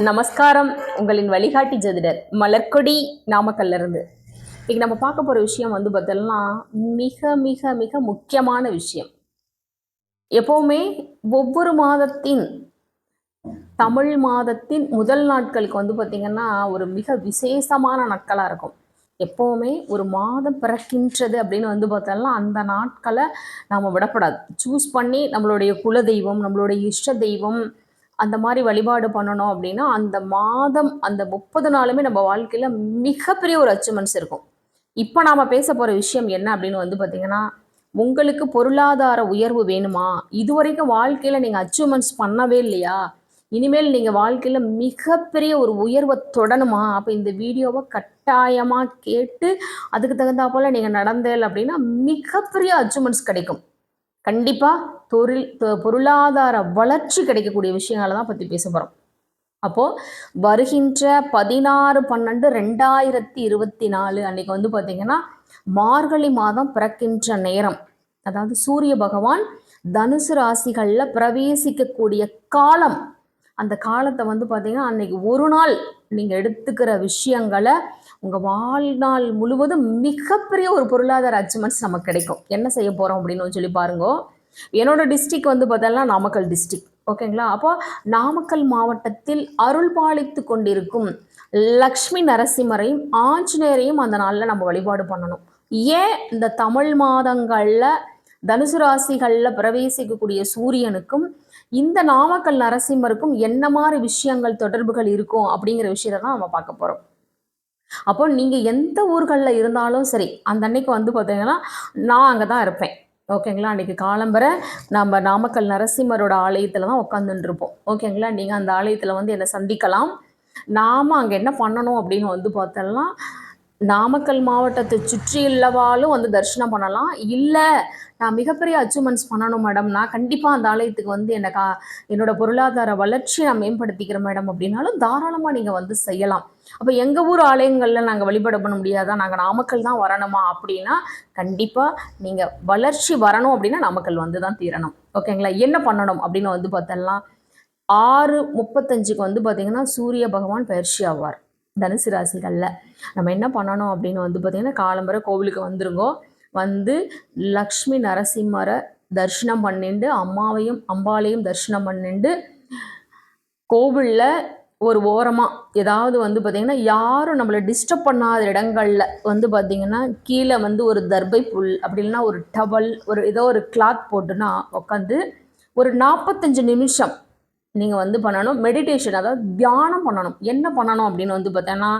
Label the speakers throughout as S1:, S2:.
S1: நமஸ்காரம். உங்களின் வழிகாட்டி ஜதிடர் மலர்கொடி நாமக்கல்ல இருந்து இன்னைக்கு நம்ம பார்க்க போகிற விஷயம் வந்து பார்த்தோம்னா மிக மிக மிக முக்கியமான விஷயம். எப்போவுமே ஒவ்வொரு மாதத்தின் தமிழ் மாதத்தின் முதல் நாட்களுக்கு வந்து பார்த்திங்கன்னா ஒரு மிக விசேஷமான நாட்களாக இருக்கும். எப்போவுமே ஒரு மாதம் பிறக்கின்றது அப்படின்னு வந்து பார்த்தோம்னா அந்த நாட்களை நாம் விடப்படாது. சூஸ் பண்ணி நம்மளுடைய குல தெய்வம் நம்மளுடைய இஷ்ட தெய்வம் அந்த மாதிரி வழிபாடு பண்ணணும் அப்படின்னா அந்த மாதம் அந்த முப்பது நாளுமே நம்ம வாழ்க்கையில் மிகப்பெரிய ஒரு அச்சீவ்மெண்ட்ஸ் இருக்கும். இப்போ நாம் பேச போகிற விஷயம் என்ன அப்படின்னு வந்து பார்த்தீங்கன்னா உங்களுக்கு பொருளாதார உயர்வு வேணுமா? இதுவரைக்கும் வாழ்க்கையில் நீங்கள் அச்சீவ்மெண்ட்ஸ் பண்ணவே இல்லையா? இனிமேல் நீங்கள் வாழ்க்கையில் மிகப்பெரிய ஒரு உயர்வை தொடணுமா? அப்போ இந்த வீடியோவை கட்டாயமாக கேட்டு அதுக்கு தகுந்தா போல் நீங்கள் நடந்தேல் அப்படின்னா மிகப்பெரிய அச்சீவ்மெண்ட்ஸ் கிடைக்கும். கண்டிப்பாக தொழில் பொருளாதார வளர்ச்சி கிடைக்கக்கூடிய விஷயங்களை தான் பற்றி பேச போகிறோம் அப்போது வருகின்ற பதினாறு பன்னெண்டு ரெண்டாயிரத்தி இருபத்தி நாலு அன்னைக்கு வந்து பார்த்திங்கன்னா மார்கழி மாதம் பிறக்கின்ற நேரம். அதாவது சூரிய பகவான் தனுசு ராசிகளில் பிரவேசிக்கக்கூடிய காலம். அந்த காலத்தை வந்து பார்த்திங்கன்னா அன்றைக்கி ஒரு நாள் நீங்கள் எடுத்துக்கிற விஷயங்களை உங்கள் வாழ்நாள் முழுவதும் மிகப்பெரிய ஒரு பொருளாதார அச்சீவ்மெண்ட்ஸ் நமக்கு கிடைக்கும். என்ன செய்ய போகிறோம் அப்படின்னு சொல்லி பாருங்க. என்னோட டிஸ்ட்ரிக் வந்து பார்த்தோம்னா நாமக்கல் டிஸ்ட்ரிக் ஓகேங்களா? அப்போ நாமக்கல் மாவட்டத்தில் அருள் பாலித்து கொண்டிருக்கும் லக்ஷ்மி நரசிம்மரையும் ஆஞ்சநேயரையும் அந்த நாளில் நம்ம வழிபாடு பண்ணணும். ஏன் இந்த தமிழ் மாதங்களில் தனுசு ராசிகளில் பிரவேசிக்கக்கூடிய சூரியனுக்கும் இந்த நாமக்கல் நரசிம்மருக்கும் என்ன மாதிரி விஷயங்கள் தொடர்புகள் இருக்கும் அப்படிங்கிற விஷயத்தை தான் நம்ம பார்க்க போகிறோம் அப்போ நீங்கள் எந்த ஊர்களில் இருந்தாலும் சரி அந்த அன்னைக்கு வந்து பார்த்தீங்கன்னா நான் அங்கே தான் இருப்பேன். ஓகேங்களா அன்றைக்கி காலம்பரை நம்ம நாமக்கல் நரசிம்மரோட ஆலயத்தில் தான் உட்காந்துட்டுருப்போம் ஓகேங்களா நீங்கள் அந்த ஆலயத்தில் வந்து என்னை சந்திக்கலாம்? நாம் அங்கே என்ன பண்ணணும் அப்படின்னு வந்து பார்த்தோம்னா நாமக்கல் மாவட்டத்தை சுற்றியுள்ளவாலும் வந்து தரிசனம் பண்ணலாம். இல்லை நான் மிகப்பெரிய அச்சீவ்மெண்ட்ஸ் பண்ணணும் மேடம் நான் கண்டிப்பாக அந்த ஆலயத்துக்கு வந்து என்னை கா என்னோட பொருளாதார வளர்ச்சியை நான் மேம்படுத்திக்கிறேன் மேடம் அப்படின்னாலும் தாராளமாக நீங்கள் வந்து செய்யலாம். அப்போ எங்கள் ஊர் ஆலயங்களில் நாங்கள் வழிபட பண்ண முடியாதா? நாங்கள் நாமக்கல் தான் வரணுமா அப்படின்னா கண்டிப்பாக நீங்கள் வளர்ச்சி வரணும் அப்படின்னா நாமக்கல் வந்து தான் தீரணும். ஓகேங்களா? என்ன பண்ணணும் அப்படின்னு வந்து பார்த்தோம்னா ஆறு முப்பத்தஞ்சுக்கு வந்து பார்த்திங்கன்னா சூரிய பகவான் பயிற்சி ஆவார். தனுசு ராசிகளில். நம்ம என்ன பண்ணணும் அப்படின்னு வந்து பார்த்திங்கன்னா காலம்பரை கோவிலுக்கு வந்துருங்கோ. வந்து லக்ஷ்மி நரசிம்மரை தரிசனம் பண்ணிண்டு அம்மாவையும் அம்பாளையும் தரிசனம் பண்ணிண்டு கோவிலில் ஒரு ஓரமாக ஏதாவது வந்து பார்த்திங்கன்னா யாரும் நம்மளை டிஸ்டர்ப் பண்ணாத இடங்களில் வந்து பார்த்திங்கன்னா கீழே வந்து ஒரு தர்பை புல் அப்படி இல்லைன்னா ஒரு டவல் ஒரு ஏதோ ஒரு கிளாத் போட்டுனா உட்காந்து ஒரு நாற்பத்தஞ்சு நிமிஷம் நீங்கள் வந்து பண்ணணும். மெடிடேஷன் அதாவது தியானம் பண்ணணும். என்ன பண்ணணும் அப்படின்னு வந்து பார்த்தோன்னா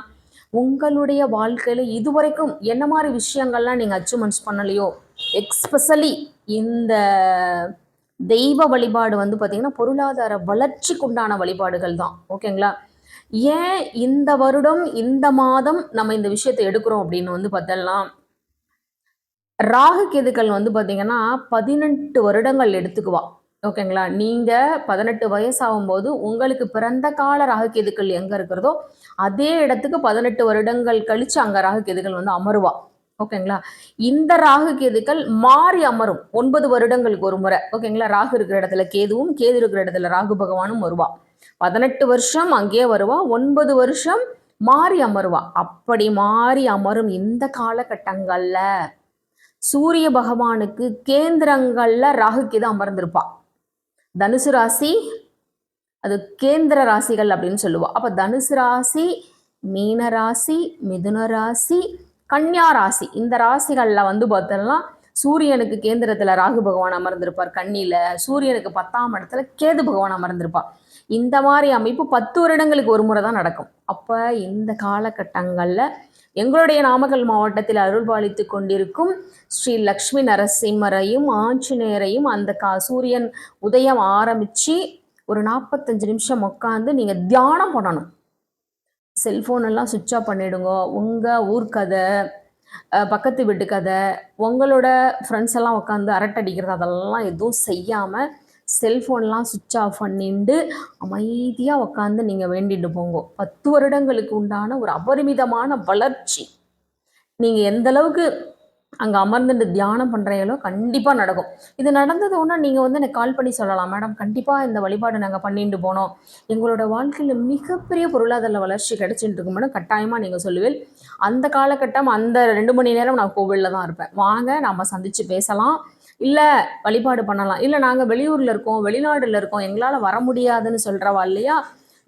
S1: உங்களுடைய வாழ்க்கையில் இதுவரைக்கும் என்ன மாதிரி விஷயங்கள்லாம் நீங்கள் அச்சீவ்மெண்ட்ஸ் பண்ணலையோ எக்ஸ்பெஷலி இந்த தெய்வ வழிபாடு வந்து பார்த்திங்கன்னா பொருளாதார வளர்ச்சிக்குண்டான வழிபாடுகள் தான். ஓகேங்களா ஏன் இந்த வருடம் இந்த மாதம் நம்ம இந்த விஷயத்தை எடுக்கிறோம் அப்படின்னு வந்து பார்த்தலாம் ராகு கேதுக்கள் வந்து பார்த்திங்கன்னா பதினெட்டு வருடங்கள் எடுத்துக்குவா. ஓகேங்களா? நீங்கள் பதினெட்டு வயசாகும்போது உங்களுக்கு பிறந்த கால ராகுகேதுக்கள் எங்கே இருக்கிறதோ அதே இடத்துக்கு பதினெட்டு வருடங்கள் கழித்து அங்கே ராகுகேதுக்கள் வந்து அமருவா. ஓகேங்களா? இந்த ராகுகேதுக்கள் மாறி அமரும். ஒன்பது வருடங்களுக்கு ஒரு முறை. ஓகேங்களா? ராகு இருக்கிற இடத்துல கேதுவும் கேது இருக்கிற இடத்துல ராகு பகவானும் வருவா. பதினெட்டு வருஷம் அங்கேயே வருவா. ஒன்பது வருஷம் மாறி அமருவா. அப்படி மாறி அமரும் இந்த காலகட்டங்களில் சூரிய பகவானுக்கு கேந்திரங்கள்ல ராகு கேது அமர்ந்திருப்பா. தனுசு ராசி அது கேந்திர ராசிகள் அப்படின்னு சொல்லுவோம். அப்போ தனுசு ராசி மீன ராசி மிதுன ராசி கன்னியா ராசி. இந்த ராசிகளில் வந்து பார்த்தோம்னா சூரியனுக்கு கேந்திரத்தில் ராகு பகவான் அமர்ந்திருப்பார் கண்ணியில் சூரியனுக்கு பத்தாம் இடத்துல கேது பகவான் அமர்ந்திருப்பார். இந்த மாதிரி அமைப்பு பத்து வருடங்களுக்கு ஒரு முறை தான் நடக்கும். அப்போ இந்த காலகட்டங்களில் எங்களுடைய நாமக்கல் மாவட்டத்தில் அருள்பாலித்து கொண்டிருக்கும் ஸ்ரீ லக்ஷ்மி நரசிம்மரையும் ஆஞ்சநேயரையும் அந்த கா சூரியன் உதயம் ஆரம்பித்து ஒரு நாற்பத்தஞ்சு நிமிஷம் உட்காந்து நீங்கள் தியானம் பண்ணணும். செல்ஃபோன் எல்லாம் சுவிட்ச் ஆஃப் பண்ணிடுங்க. உங்கள் ஊர் கதை பக்கத்து வீட்டு கதை உங்களோட ஃப்ரெண்ட்ஸ் எல்லாம் உட்காந்து அரட்டடிக்கிறது அதெல்லாம் எதுவும் செய்யாமல் செல்ஃபோன்லாம் சுவிட்ச் ஆஃப் பண்ணிட்டு அமைதியாக உட்காந்து நீங்கள் வேண்டிட்டு போங்க. பத்து வருடங்களுக்கு உண்டான ஒரு அபரிமிதமான வளர்ச்சி. நீங்கள் எந்த அளவுக்கு அங்கே அமர்ந்துட்டு தியானம் பண்ணுறீங்களோ கண்டிப்பாக நடக்கும். இது நடந்தது ஒன்றா நீங்கள் வந்து எனக்கு கால் பண்ணி சொல்லலாம். மேடம் கண்டிப்பாக இந்த வழிபாடு நாங்கள் பண்ணிட்டு போனோம். எங்களோட வாழ்க்கையில் மிகப்பெரிய பொருளாதார வளர்ச்சி கிடைச்சிட்டு இருக்கும் மேடம் கட்டாயமாக நீங்கள் சொல்லுவேன். அந்த காலகட்டம் அந்த ரெண்டு மணி நேரம் நான் கோவிலில் தான் இருப்பேன். வாங்க நாம் சந்தித்து பேசலாம். இல்லை வழிபாடு பண்ணலாம். இல்லை நாங்கள் வெளியூரில் இருக்கோம் வெளிநாடுல இருக்கோம் எங்களால் வர முடியாதுன்னு சொல்கிறவா இல்லையா?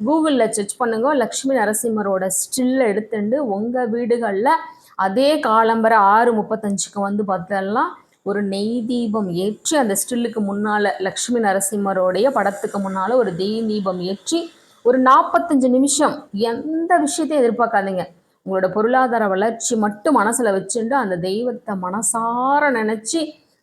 S1: கூகுளில் சர்ச் பண்ணுங்க. லக்ஷ்மி நரசிம்மரோட ஸ்டில்ல எடுத்துட்டு உங்கள் வீடுகளில் அதே காலம்பரை ஆறு முப்பத்தஞ்சுக்கு வந்து பார்த்தோம்னா ஒரு நெய் தீபம் ஏற்றி அந்த ஸ்டில்லுக்கு முன்னால் லக்ஷ்மி நரசிம்மரோடைய படத்துக்கு முன்னால் ஒரு தெய் தீபம் ஏற்றி ஒரு நாற்பத்தஞ்சு நிமிஷம் எந்த விஷயத்தையும் எதிர்பார்க்காதீங்க. உங்களோட பொருளாதார வளர்ச்சி மட்டும் மனசில் வச்சுட்டு அந்த தெய்வத்தை மனசார நினச்சி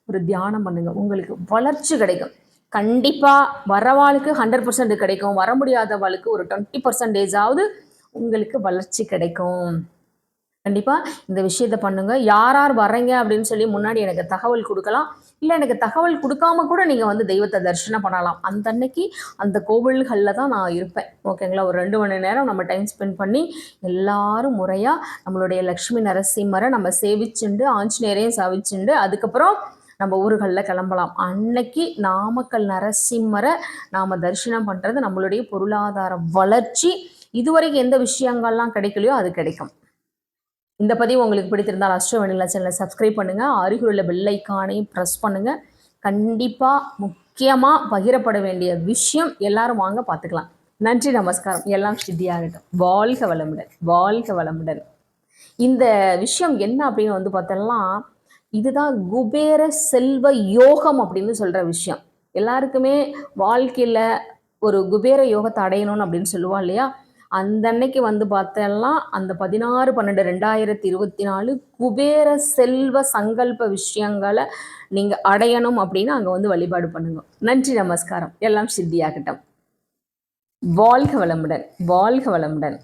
S1: ஒரு தியானம் பண்ணுங்க. உங்களுக்கு வளர்ச்சி கிடைக்கும். கண்டிப்பாக வரவாளுக்கு ஹண்ட்ரட் பர்சன்ட் கிடைக்கும். வர முடியாதவாளுக்கு ஒரு டுவெண்ட்டி பர்சன்டேஜாவது உங்களுக்கு வளர்ச்சி கிடைக்கும். கண்டிப்பாக இந்த விஷயத்தை பண்ணுங்கள் யார் யார் வரீங்க அப்படின்னு சொல்லி முன்னாடி எனக்கு தகவல் கொடுக்கலாம். இல்லை எனக்கு தகவல் கொடுக்காம கூட நீங்கள் வந்து தெய்வத்தை தரிசனம் பண்ணலாம். அந்த அன்னைக்கு அந்த கோவில்களில் தான் நான் இருப்பேன். ஓகேங்களா ஒரு ரெண்டு மணி நேரம் நம்ம டைம் ஸ்பெண்ட் பண்ணி எல்லாரும் முறையாக நம்மளுடைய லக்ஷ்மி நரசிம்மரை நம்ம சேவிச்சுண்டு ஆஞ்சநேயரையும் சேவிச்சுண்டு அதுக்கப்புறம் நம்ம ஊர்களில் கிளம்பலாம். அன்னைக்கு நாமக்கல் நரசிம்மரை நாம் தரிசனம் பண்ணுறது நம்மளுடைய பொருளாதார வளர்ச்சி. இதுவரைக்கும் எந்த விஷயங்கள்லாம் கிடைக்கலையோ அது கிடைக்கும். இந்த பதிவு உங்களுக்கு பிடித்திருந்தால் அஸ்ட்ரோ சேனலை சப்ஸ்கிரைப் பண்ணுங்கள் அருகில் உள்ள பெல்லைக்கானையும் ப்ரெஸ் பண்ணுங்கள் கண்டிப்பாக முக்கியமாக பகிரப்பட வேண்டிய விஷயம் எல்லாரும் வாங்க பார்த்துக்கலாம். நன்றி நமஸ்காரம். எல்லாம் சித்தியாகட்டும். வாழ்க வளமுடன். வாழ்க வளமுடன். இந்த விஷயம் என்ன அப்படின்னு வந்து பார்த்தோம்னா இதுதான் குபேர செல்வ யோகம் அப்படின்னு சொல்கிற விஷயம். எல்லாருக்குமே வாழ்க்கையில் ஒரு குபேர யோகத்தை அடையணும்னு அப்படின்னு சொல்லுவா இல்லையா? அந்த அன்னைக்கு வந்து பார்த்தெல்லாம் அந்த பதினாறு பன்னெண்டு ரெண்டாயிரத்தி இருபத்தி நாலு குபேர செல்வ சங்கல்ப விஷயங்களை நீங்கள் அடையணும் அப்படின்னு அங்கே வந்து வழிபாடு பண்ணுங்க. நன்றி நமஸ்காரம். எல்லாம் சித்தியாகட்டும். வாழ்க வளமுடன் வாழ்க வளமுடன்.